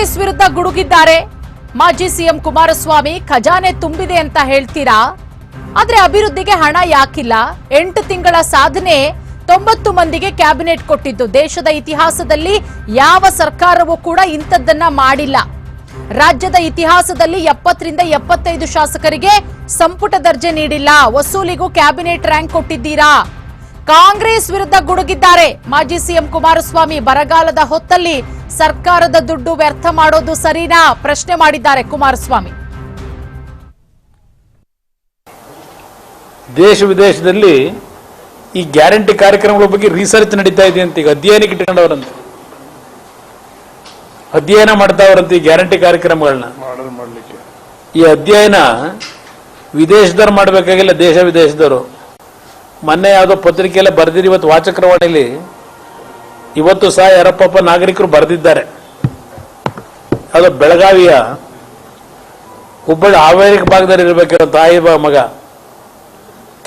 ಕಾಂಗ್ರೆಸ್ ವಿರುದ್ಧ ಗುಡುಗಿದ್ದಾರೆ. ಮಾಜಿ ಸಿಎಂ ಕುಮಾರಸ್ವಾಮಿ ಖಜಾನೆ ತುಂಬಿದೆ ಅಂತ ಹೇಳ್ತೀರಾ? ಆದ್ರೆ ಅಭಿವೃದ್ಧಿಗೆ ಹಣ ಯಾಕಿಲ್ಲ? ಎಂಟು ತಿಂಗಳ ಸಾಧನೆ ತೊಂಬತ್ತು ಮಂದಿಗೆ ಕ್ಯಾಬಿನೆಟ್ ಕೊಟ್ಟಿದ್ದು. ದೇಶದ ಇತಿಹಾಸದಲ್ಲಿ ಯಾವ ಸರ್ಕಾರವೂ ಕೂಡ ಇಂಥದ್ದನ್ನ ಮಾಡಿಲ್ಲ. ರಾಜ್ಯದ ಇತಿಹಾಸದಲ್ಲಿ ಎಪ್ಪತ್ತರಿಂದ ಎಪ್ಪತ್ತೈದು ಶಾಸಕರಿಗೆ ಸಂಪುಟ ದರ್ಜೆ ನೀಡಿಲ್ಲ. ವಸೂಲಿಗೂ ಕ್ಯಾಬಿನೆಟ್ ರ್ಯಾಂಕ್ ಕೊಟ್ಟಿದ್ದೀರಾ? ಕಾಂಗ್ರೆಸ್ ವಿರುದ್ಧ ಗುಡುಗಿದ್ದಾರೆ. ಮಾಜಿ ಸಿಎಂ ಕುಮಾರಸ್ವಾಮಿ ಬರಗಾಲದ ಹೊತ್ತಲ್ಲಿ ಸರ್ಕಾರದ ದುಡ್ಡು ವ್ಯರ್ಥ ಮಾಡೋದು ಸರಿನಾ? ಪ್ರಶ್ನೆ ಮಾಡಿದ್ದಾರೆ ಕುಮಾರಸ್ವಾಮಿ. ದೇಶ ವಿದೇಶದಲ್ಲಿ ಈ ಗ್ಯಾರಂಟಿ ಕಾರ್ಯಕ್ರಮಗಳ ಬಗ್ಗೆ ರಿಸರ್ಚ್ ನಡೀತಾ ಇದೆ ಅಂತ ಈಗ ಅಧ್ಯಯನಕ್ಕೆ ಇಟ್ಕೊಂಡವರಂತೆ ಅಧ್ಯಯನ ಮಾಡ್ತಾವ್ರಂತೆ ಈ ಗ್ಯಾರಂಟಿ ಕಾರ್ಯಕ್ರಮಗಳನ್ನ. ಈ ಅಧ್ಯಯನ ವಿದೇಶದವ್ರು ಮಾಡಬೇಕಾಗಿಲ್ಲ ದೇಶ ವಿದೇಶದವರು. ಮೊನ್ನೆ ಯಾವುದೋ ಪತ್ರಿಕೆಯಲ್ಲ ಬರೆದಿರಿ ಇವತ್ತು ವಾಚಕರವಾಣಿಲಿ ಇವತ್ತು ಸಹ ಯರಪ್ಪಪ್ಪ ನಾಗರಿಕರು ಬರೆದಿದ್ದಾರೆ. ಅದು ಬೆಳಗಾವಿಯ ಹುಬ್ಬಳ್ಳಿ ಹಾವೇರಿ ಭಾಗದಲ್ಲಿ ಇರಬೇಕಿರೋ ತಾಯಿ ಮಗ.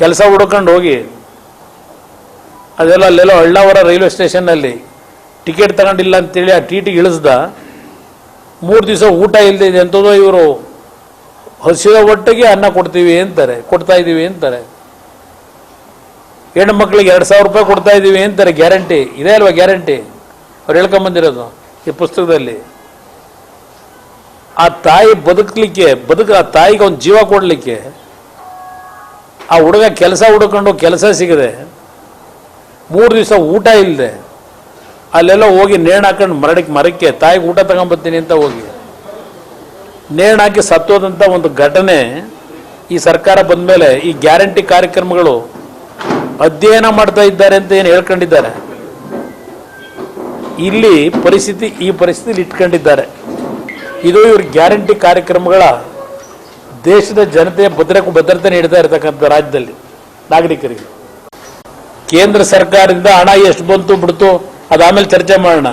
ಕೆಲಸ ಹುಡ್ಕೊಂಡು ಹೋಗಿ ಅದೆಲ್ಲ ಅಲ್ಲೆಲ್ಲೋ ಹಳ್ಳಾವರ ರೈಲ್ವೆ ಸ್ಟೇಷನ್ನಲ್ಲಿ ಟಿಕೆಟ್ ತಗೊಂಡಿಲ್ಲ ಅಂತೇಳಿ ಆ ಟಿ ಟಿಗೆ ಇಳಿಸ್ದ. ಮೂರು ದಿವಸ ಊಟ ಇಲ್ಲದೆ ಇದೆ ಅಂತದೋ ಇವರು. ಹಸಿದ ಒಟ್ಟಿಗೆ ಅನ್ನ ಕೊಡ್ತೀವಿ ಅಂತಾರೆ, ಕೊಡ್ತಾ ಇದ್ದೀವಿ ಅಂತಾರೆ. ಹೆಣ್ಣು ಮಕ್ಕಳಿಗೆ ಎರಡು ಸಾವಿರ ರೂಪಾಯಿ ಕೊಡ್ತಾ ಇದ್ದೀವಿ ಅಂತಾರೆ, ಗ್ಯಾರಂಟಿ. ಇದೆ ಅಲ್ವಾ ಗ್ಯಾರಂಟಿ? ಅವ್ರು ಹೇಳ್ಕೊಂಬಂದಿರೋದು ಈ ಪುಸ್ತಕದಲ್ಲಿ. ಆ ತಾಯಿ ಬದುಕಲಿಕ್ಕೆ, ಬದುಕ, ಆ ತಾಯಿಗೆ ಒಂದು ಜೀವ ಕೊಡಲಿಕ್ಕೆ ಆ ಹುಡುಗ ಕೆಲಸ ಹುಡ್ಕೊಂಡು ಕೆಲಸ ಸಿಗದೆ ಮೂರು ದಿವಸ ಊಟ ಇಲ್ಲದೆ ಅಲ್ಲೆಲ್ಲ ಹೋಗಿ ನೇಣು ಹಾಕೊಂಡು ಮರಡಿಕ್ಕೆ ಮರಕ್ಕೆ, ತಾಯಿಗೆ ಊಟ ತಗೊಂಬರ್ತೀನಿ ಅಂತ ಹೋಗಿ ನೇಣು ಹಾಕಿ ಸತ್ತೋದಂಥ ಒಂದು ಘಟನೆ ಈ ಸರ್ಕಾರ ಬಂದ ಮೇಲೆ ಈ ಗ್ಯಾರಂಟಿ ಕಾರ್ಯಕ್ರಮಗಳು ಅಧ್ಯಯನ ಮಾಡ್ತಾ ಇದ್ದಾರೆ ಅಂತ ಏನು ಹೇಳ್ಕೊಂಡಿದ್ದಾರೆ? ಇಲ್ಲಿ ಪರಿಸ್ಥಿತಿ, ಈ ಪರಿಸ್ಥಿತಿಲಿ ಇಟ್ಕೊಂಡಿದ್ದಾರೆ. ಇದು ಇವ್ರ ಗ್ಯಾರಂಟಿ ಕಾರ್ಯಕ್ರಮಗಳ ದೇಶದ ಜನತೆಯ ಭದ್ರಕ್ಕೆ ಭದ್ರತೆ ನೀಡ್ತಾ ಇರತಕ್ಕಂಥ ರಾಜ್ಯದಲ್ಲಿ, ನಾಗರಿಕರಿಗೆ. ಕೇಂದ್ರ ಸರ್ಕಾರದಿಂದ ಹಣ ಎಷ್ಟು ಬಂತು ಬಿಡ್ತು, ಅದಾದ್ಮೇಲೆ ಚರ್ಚೆ ಮಾಡೋಣ.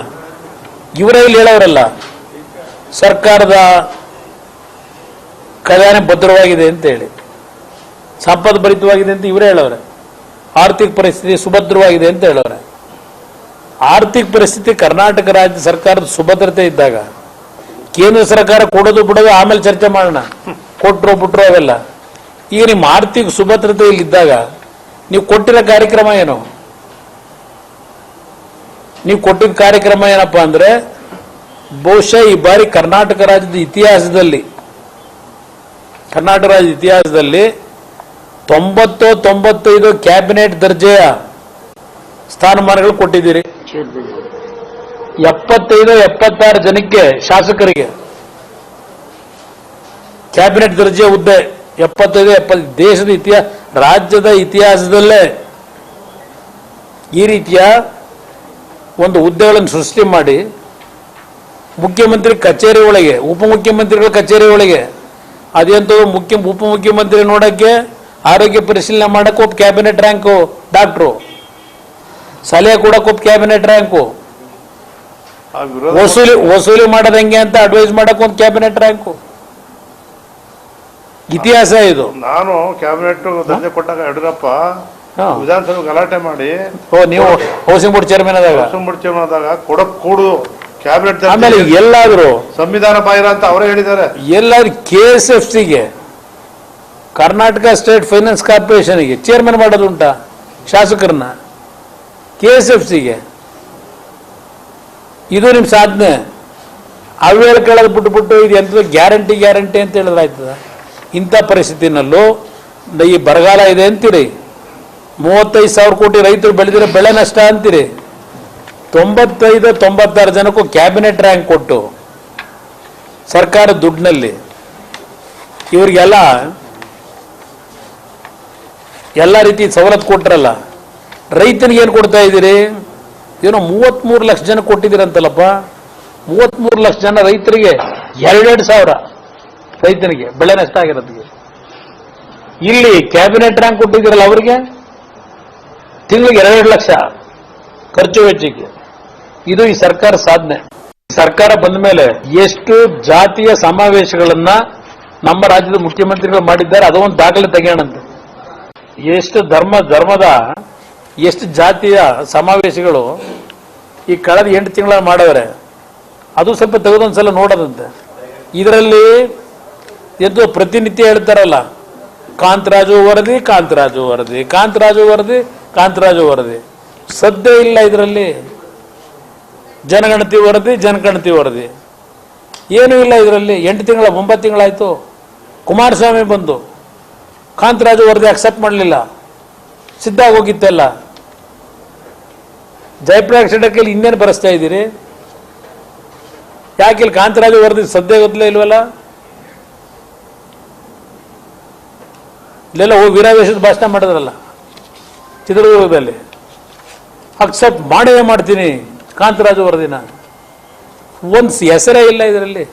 ಇವರೇ ಇಲ್ಲಿ ಹೇಳೋರಲ್ಲ, ಸರ್ಕಾರದ ಖಜಾನೆ ಭದ್ರವಾಗಿದೆ ಅಂತ ಹೇಳಿ. ಸಂಪದ ಭರಿತವಾಗಿದೆ ಅಂತ ಇವರೇ ಹೇಳೋರೆ. ಆರ್ಥಿಕ ಪರಿಸ್ಥಿತಿ ಸುಭದ್ರವಾಗಿದೆ ಅಂತ ಹೇಳೋರೆ. ಆರ್ಥಿಕ ಪರಿಸ್ಥಿತಿ ಕರ್ನಾಟಕ ರಾಜ್ಯ ಸರ್ಕಾರದ ಸುಭದ್ರತೆ ಇದ್ದಾಗ, ಕೇಂದ್ರ ಸರ್ಕಾರ ಕೊಡೋದು ಬಿಡೋದು ಆಮೇಲೆ ಚರ್ಚೆ ಮಾಡೋಣ. ಕೊಟ್ಟರು ಬಿಟ್ರು ಅವೆಲ್ಲ. ಈಗ ನಿಮ್ಮ ಆರ್ಥಿಕ ಸುಭದ್ರತೆ ಇಲ್ಲಿದ್ದಾಗ, ನೀವು ಕೊಟ್ಟಿರೋ ಕಾರ್ಯಕ್ರಮ ಏನು? ನೀವು ಕೊಟ್ಟಿದ್ದ ಕಾರ್ಯಕ್ರಮ ಏನಪ್ಪ ಅಂದ್ರೆ, ಬಹುಶಃ ಈ ಬಾರಿ ಕರ್ನಾಟಕ ರಾಜ್ಯದ ಇತಿಹಾಸದಲ್ಲಿ, ಕರ್ನಾಟಕ ರಾಜ್ಯದ ಇತಿಹಾಸದಲ್ಲಿ ತೊಂಬತ್ತು ತೊಂಬತ್ತೈದು ಕ್ಯಾಬಿನೆಟ್ ದರ್ಜೆಯ ಸ್ಥಾನಮಾನಗಳು ಕೊಟ್ಟಿದ್ದೀರಿ. ಎಪ್ಪತ್ತೈದು ಎಪ್ಪತ್ತಾರು ಜನಕ್ಕೆ ಶಾಸಕರಿಗೆ ಕ್ಯಾಬಿನೆಟ್ ದರ್ಜೆಯ ಹುದ್ದೆ, ಎಪ್ಪತ್ತೈದು ಎಪ್ಪತ್ತು ದೇಶದ ಇತಿಹಾಸ ರಾಜ್ಯದ ಇತಿಹಾಸದಲ್ಲೇ ಈ ರೀತಿಯ ಒಂದು ಹುದ್ದೆಗಳನ್ನು ಸೃಷ್ಟಿ ಮಾಡಿ, ಮುಖ್ಯಮಂತ್ರಿ ಕಚೇರಿ ಒಳಗೆ, ಉಪಮುಖ್ಯಮಂತ್ರಿಗಳ ಕಚೇರಿ ಒಳಗೆ ಅದೆಂಥದ್ದು ಮುಖ್ಯ ಉಪಮುಖ್ಯಮಂತ್ರಿ ನೋಡಕ್ಕೆ ಆರೋಗ್ಯ ಪರಿಶೀಲನೆ ಮಾಡಕ್ಕೆ ಒಬ್ಬ ಕ್ಯಾಬಿನೆಟ್ ರ್ಯಾಂಕು ಡಾಕ್ಟ್ರು ಸಲಹೆ ಕೊಡಕ್ಕೆ ಒಬ್ಬ ಕ್ಯಾಬಿನೆಟ್ ರ್ಯಾಂಕು ವಸೂಲಿ ವಸೂಲಿ ಮಾಡೋದು ಹೆಂಗೆ ಅಂತ ಅಡ್ವೈಸ್ ಮಾಡಕ್ಕೆ ಒಂದು ಕ್ಯಾಬಿನೆಟ್ ರ್ಯಾಂಕು ಇತಿಹಾಸ ಇದು. ನಾನು ಕ್ಯಾಬಿನೆಟ್ ದರ್ಜೆ ಕೊಟ್ಟಾಗ ಯಡಿಯೂರಪ್ಪ. ವಿಧಾನಸಭೆ ಗಲಾಟೆ ಮಾಡಿ ಓ ನೀವು ಹೌಸಿಂಗ್ ಬೋರ್ಡ್ ಚೇರ್ಮನ್ ಆದಾಗ? ಆದಾಗ ಕೊಡಕ್ ಕೂಡು ಕ್ಯಾಬಿನೆಟ್ ಆಮೇಲೆ ಎಲ್ಲಾದರೂ ಸಂವಿಧಾನ ಬಾಹಿರ ಅಂತ ಅವರೇ ಹೇಳಿದ್ದಾರೆ. ಎಲ್ಲಾದ್ರೂ ಕೆ ಎಸ್ ಎಫ್ ಸಿಗೆ ಕರ್ನಾಟಕ ಸ್ಟೇಟ್ ಫೈನಾನ್ಸ್ ಕಾರ್ಪೊರೇಷನ್ಗೆ ಚೇರ್ಮನ್ ಮಾಡೋದುಂಟಾ ಶಾಸಕರನ್ನ? ಕೆ ಎಸ್ ಎಫ್ ಸಿಗೆ ಇದು ನಿಮ್ಮ ಸಾಧನೆ. ಅವೇಳ ಕೇಳೋದು ಬಿಟ್ಟು ಬಿಟ್ಟು ಇದು ಎಂಥದ್ದು ಗ್ಯಾರಂಟಿ ಗ್ಯಾರಂಟಿ ಅಂತ ಹೇಳಿದ್ರಾಯ್ತದ ಇಂಥ ಪರಿಸ್ಥಿತಿನಲ್ಲೂ ಈ ಬರಗಾಲ ಇದೆ ಅಂತೀರಿ. ಮೂವತ್ತೈದು ಸಾವಿರ ಕೋಟಿ ರೈತರು ಬೆಳೆದಿರೋ ಬೆಳೆ ನಷ್ಟ ಅಂತೀರಿ. ತೊಂಬತ್ತೈದು, ತೊಂಬತ್ತಾರು ಜನಕ್ಕೂ ಕ್ಯಾಬಿನೆಟ್ ರ್ಯಾಂಕ್ ಕೊಟ್ಟು ಸರ್ಕಾರ ದುಡ್ಡಿನಲ್ಲಿ. ಇವರಿಗೆಲ್ಲ ಎಲ್ಲ ರೀತಿ ಸವಲತ್ತು ಕೊಟ್ಟರಲ್ಲ ರೈತನಿಗೆ ಏನು ಕೊಡ್ತಾ ಇದ್ದೀರಿ? ಏನೋ ಮೂವತ್ತ್ಮೂರು ಲಕ್ಷ ಜನ ಕೊಟ್ಟಿದ್ದೀರಂತಲ್ಲಪ್ಪ. ಮೂವತ್ತ್ಮೂರು ಲಕ್ಷ ಜನ ರೈತರಿಗೆ ಎರಡೆರಡು ಸಾವಿರ ರೈತನಿಗೆ ಬೆಳೆ ನಷ್ಟ ಆಗಿರೋದಕ್ಕೆ ಇಲ್ಲಿ ಕ್ಯಾಬಿನೆಟ್ ರ್ಯಾಂಕ್ ಕೊಟ್ಟಿದ್ದೀರಲ್ಲ ಅವರಿಗೆ? ತಿಂಗಳಿಗೆ ಎರಡೆರಡು ಲಕ್ಷ ಖರ್ಚು ವೆಚ್ಚಕ್ಕೆ. ಇದು ಈ ಸರ್ಕಾರ ಸಾಧನೆ. ಸರ್ಕಾರ ಬಂದ ಮೇಲೆ ಎಷ್ಟು ಜಾತಿಯ ಸಮಾವೇಶಗಳನ್ನ ನಮ್ಮ ರಾಜ್ಯದ ಮುಖ್ಯಮಂತ್ರಿಗಳು ಮಾಡಿದ್ದಾರೆ ಅದು ಒಂದು ದಾಖಲೆ ತೆಗೆಯೋಣಂತೆ. ಎಷ್ಟು ಧರ್ಮ, ಧರ್ಮದ ಎಷ್ಟು ಜಾತಿಯ ಸಮಾವೇಶಗಳು ಈ ಕಳೆದ ಎಂಟು ತಿಂಗಳ ಮಾಡವ್ರೆ ಅದು ಸ್ವಲ್ಪ ತೆಗೆದೊಂದ್ಸಲ ನೋಡೋದಂತೆ. ಇದರಲ್ಲಿ ಎದ್ದು ಪ್ರತಿನಿತ್ಯ ಹೇಳ್ತಾರಲ್ಲ, ಕಾಂತರಾಜು ವರದಿ ಕಾಂತರಾಜು ವರದಿ ಕಾಂತರಾಜು ವರದಿ ಕಾಂತರಾಜು ವರದಿ. ಸದ್ಯ ಇಲ್ಲ ಇದರಲ್ಲಿ. ಜನಗಣತಿ ವರದಿ ಜನಗಣತಿ ವರದಿ. ಏನೂ ಇಲ್ಲ ಇದರಲ್ಲಿ. ಎಂಟು ತಿಂಗಳ, ಒಂಬತ್ತು ತಿಂಗಳಾಯಿತು. ಕುಮಾರಸ್ವಾಮಿ ಬಂದು ಕಾಂತರಾಜು ವರದಿ ಅಕ್ಸೆಪ್ಟ್ ಮಾಡಲಿಲ್ಲ. ಸಿದ್ಧ ಹೋಗಿತ್ತೆಲ್ಲ ಜಯಪ್ರಕಾಶ್ ಶೆಟ್ಟರ್ಕಲ್ಲಿ ಇನ್ನೇನು ಬರೆಸ್ತಾ ಇದ್ದೀರಿ ಯಾಕೆ ಇಲ್ಲಿ ಕಾಂತರಾಜು ವರದಿ ಸದ್ಯ ಗೊತ್ತಲೇ ಇಲ್ವಲ್ಲ? ಇಲ್ಲೆಲ್ಲ ಹೋಗಿ ವೀರಾವೇಶದ ಭಾಷಣ ಮಾಡಿದ್ರಲ್ಲ. ಚಿತ್ರದುರ್ಗದಲ್ಲಿ ಅಕ್ಸೆಪ್ಟ್ ಮಾಡೇ ಮಾಡ್ತೀನಿ ಕಾಂತರಾಜು ವರದಿನ. ಒಂದು ಹೆಸರೇ ಇಲ್ಲ ಇದರಲ್ಲಿ.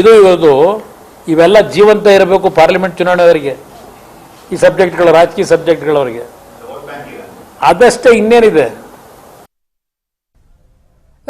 ಇದು ಇವತ್ತು ಇವೆಲ್ಲ ಜೀವಂತ ಇರಬೇಕು ಪಾರ್ಲಿಮೆಂಟ್ ಚುನಾವಣೆಯವರಿಗೆ ಈ ಸಬ್ಜೆಕ್ಟ್ಗಳು ರಾಜಕೀಯ ಸಬ್ಜೆಕ್ಟ್ಗಳವರಿಗೆ. ಅದಷ್ಟೇ ಇನ್ನೇನಿದೆ.